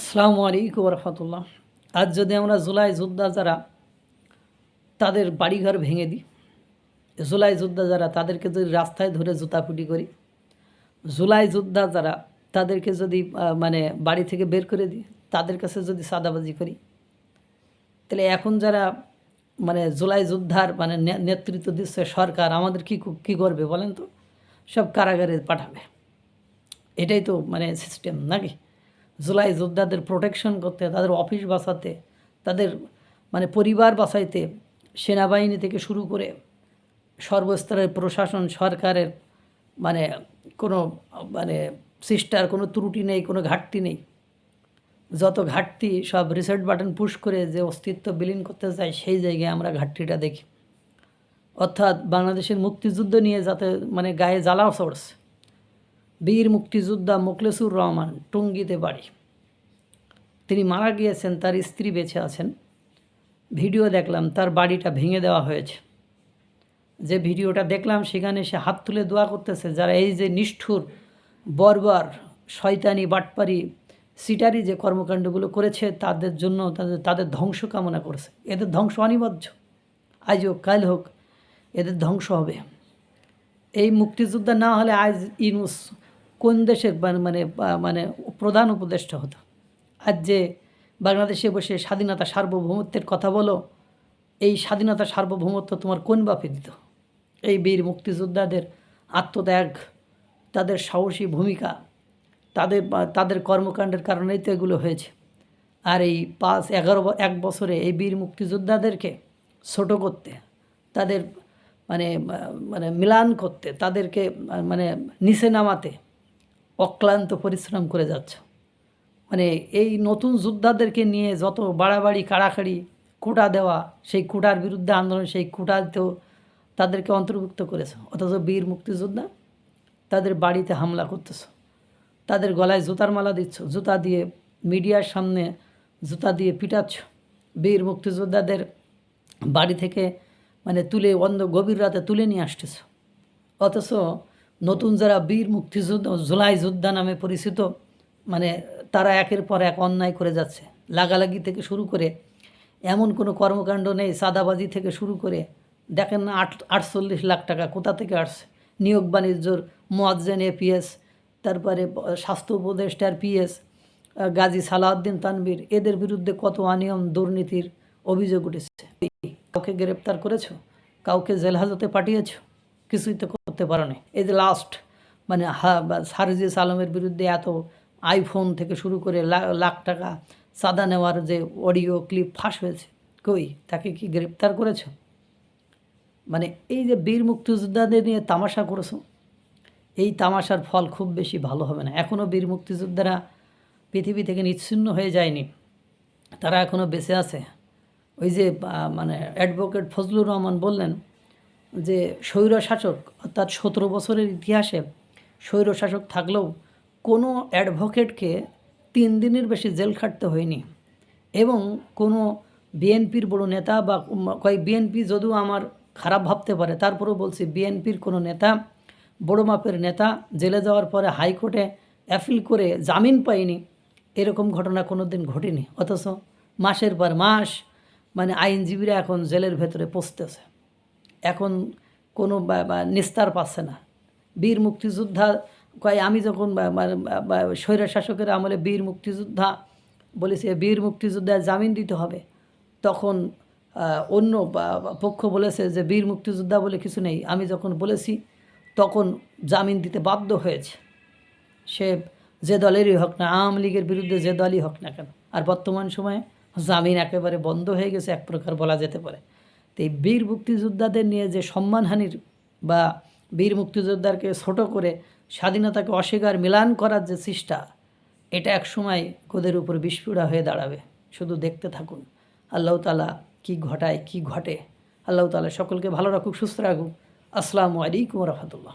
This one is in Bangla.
আসসালামু আলাইকুম রহমতুল্লাহ আজ যদি আমরা জুলাই যোদ্ধা যারা তাদের বাড়িঘর ভেঙে দিই, জুলাই যোদ্ধা যারা তাদেরকে যদি রাস্তায় ধরে জুতাপুটি করি, জুলাই যোদ্ধা যারা তাদেরকে যদি মানে বাড়ি থেকে বের করে দিই, তাদের কাছে যদি সাদাবাজি করি, তাহলে এখন যারা মানে জুলাই যোদ্ধার মানে নেতৃত্ব দিচ্ছে সরকার, আমাদের কী কী করবে বলেন তো? সব কারাগারে পাঠাবে। এটাই তো মানে সিস্টেম নাকি? জুলাই যোদ্ধাদের প্রোটেকশন করতে, তাদের অফিস বাঁচাতে তাদের মানে পরিবার বাঁচাইতে সেনাবাহিনী থেকে শুরু করে সর্বস্তরের প্রশাসন, সরকারের মানে কোনো মানে সিস্টার কোনো ত্রুটি নেই, কোনো ঘাটতি নেই। যত ঘাটতি সব রিসেট বাটন পুশ করে যে অস্তিত্ব বিলীন করতে চায়, সেই জায়গায় আমরা ঘাটতিটা দেখি। অর্থাৎ বাংলাদেশের মুক্তিযুদ্ধ নিয়ে যাতে মানে গায়ে জ্বালাও চড়ছে বীর মুক্তিযোদ্ধা মোকলেসুর রহমান টঙ্গিতে বাড়ি। তিনি মারা গিয়েছেন, তার স্ত্রী বেঁচে আছেন। ভিডিও দেখলাম, তার বাড়িটা ভেঙে দেওয়া হয়েছে। যে ভিডিওটা দেখলাম, সেখানে সে হাত তুলে দোয়া করতেছে, যারা এই যে নিষ্ঠুর, বর্বর, শয়তানি, বাটপারি, সিটারি যে কর্মকাণ্ডগুলো করেছে, তাদের জন্য তাদের তাদের ধ্বংস কামনা করেছে। এদের ধ্বংস অনিবার্য। আজ হোক, কাল হোক, এদের ধ্বংস হবে। এই মুক্তিযোদ্ধা না হলে আজ ইনুস কোন দেশের মানে- মানে মানে প্রধান উপদেষ্টা হতো? আজ যে বাংলাদেশে বসে স্বাধীনতা সার্বভৌমত্বের কথা বলো, এই স্বাধীনতা সার্বভৌমত্ব তোমার কোন বাপে দিত? এই বীর মুক্তিযোদ্ধাদের আত্মত্যাগ, তাদের সাহসী ভূমিকা, তাদের তাদের কর্মকাণ্ডের কারণেই তো এগুলো হয়েছে। আর এই পাঁচ, এগারো এক বছরে এই বীর মুক্তিযোদ্ধাদেরকে ছোটো করতে, তাদের মানে মানে মিলান করতে, তাদেরকে মানে নিচে নামাতে অক্লান্ত পরিশ্রম করে যাচ্ছে। মানে এই নতুন যোদ্ধাদেরকে নিয়ে যত বাড়াবাড়ি, কাড়াকাড়ি কোটা দেওয়া, সেই কোটার বিরুদ্ধে আন্দোলন, সেই কোটাতেও তাদেরকে অন্তর্ভুক্ত করেছে। অথচ বীর মুক্তিযোদ্ধা তাদের বাড়িতে হামলা করতেছ। তাদের গলায় জুতার মালা দিচ্ছ, জুতা দিয়ে মিডিয়ার সামনে জুতা দিয়ে পিটাচ্ছ। বীর মুক্তিযোদ্ধাদের বাড়ি থেকে মানে তুলে অন্ধ গভীর রাতে তুলে নিয়ে আসতেছ। অথচ নতুন যারা বীর মুক্তিযুদ্ধ জুলাই যোদ্ধা নামে পরিচিত মানে তারা একের পর এক অন্যায় করে যাচ্ছে। লাগালাগি থেকে শুরু করে এমন কোনো কর্মকাণ্ড নেই, সাদাবাজি থেকে শুরু করে, দেখেন না আট, আটচল্লিশ লাখ টাকা কোথা থেকে আসছে? নিয়োগ বাণিজ্যর মোয়াজ্জেন এপিএস, তারপরে স্বাস্থ্য উপদেষ্টার পিএস গাজী সালাউদ্দিন তানবীর এদের বিরুদ্ধে কত অনিয়ম, দুর্নীতির অভিযোগ উঠেছে। কাউকে গ্রেপ্তার করেছ? কাউকে জেল হাজতে পাঠিয়েছো? কিছুই তো করতে পারো না। এই যে লাস্ট মানে সারজিস আলমের বিরুদ্ধে এত আইফোন থেকে শুরু করে লাখ টাকা চাঁদা নেওয়ার যে অডিও ক্লিপ ফাঁস হয়েছে, কই? তাকে কি গ্রেপ্তার করেছ? মানে এই যে বীর মুক্তিযোদ্ধাদের নিয়ে তামাশা করেছ, এই তামাশার ফল খুব বেশি ভালো হবে না। এখনও বীর মুক্তিযোদ্ধারা পৃথিবী থেকে নিচ্ছিন্ন হয়ে যায়নি। তারা এখনও বেঁচে আছে। ওই যে মানে অ্যাডভোকেট ফজলুর রহমান বললেন যে স্বৈর শাসক অর্থাৎ সতেরো বছরের ইতিহাসে স্বৈর শাসক থাকলেও কোনো অ্যাডভোকেটকে তিন দিনের বেশি জেল খাটতে হয়নি। এবং কোনো বিএনপির বড় নেতা বা কয়েক বিএনপি যদিও আমার খারাপ ভাবতে পারে, তারপরেও বলছি বিএনপির কোনো নেতা, বড় মাপের নেতা জেলে যাওয়ার পরে হাইকোর্টে অ্যাপিল করে জামিন পায়নি, এরকম ঘটনা কোনো দিন ঘটেনি। অথচ মাসের পর মাস মানে আইনজীবীরা এখন জেলের ভেতরে পচতেছে এখন কোনো নিস্তার পাচ্ছে না। বীর মুক্তিযোদ্ধা কয়, আমি যখন স্বৈর শাসকের আমলে বীর মুক্তিযোদ্ধা বলেছে, বীর মুক্তিযোদ্ধা জামিন দিতে হবে, তখন অন্য পক্ষ বলেছে যে বীর মুক্তিযোদ্ধা বলে কিছু নেই। আমি যখন বলেছি, তখন জামিন দিতে বাধ্য হয়েছে। সে যে দলেরই হোক না, আওয়ামী লীগের বিরুদ্ধে যে দলই হোক না কেন? আর বর্তমান সময়ে জামিন একেবারে বন্ধ হয়ে গেছে, এক প্রকার বলা যেতে পারে। তো এই বীর মুক্তিযোদ্ধাদের নিয়ে যে সম্মানহানির বা বীর মুক্তিযোদ্ধারকে ছোট করে স্বাধীনতাকে অস্বীকার মিলান করার যে চেষ্টা, এটা এক সময় কোদের উপর বিস্ফোরা হয়ে দাঁড়াবে। শুধু দেখতে থাকুন, আল্লাহ তালা কী ঘটায়, কি ঘটে। আল্লাহ তালা সকলকে ভালো রাখুক, সুস্থ রাখুক। আসসালামু আলাইকুম রহমতুল্লাহ।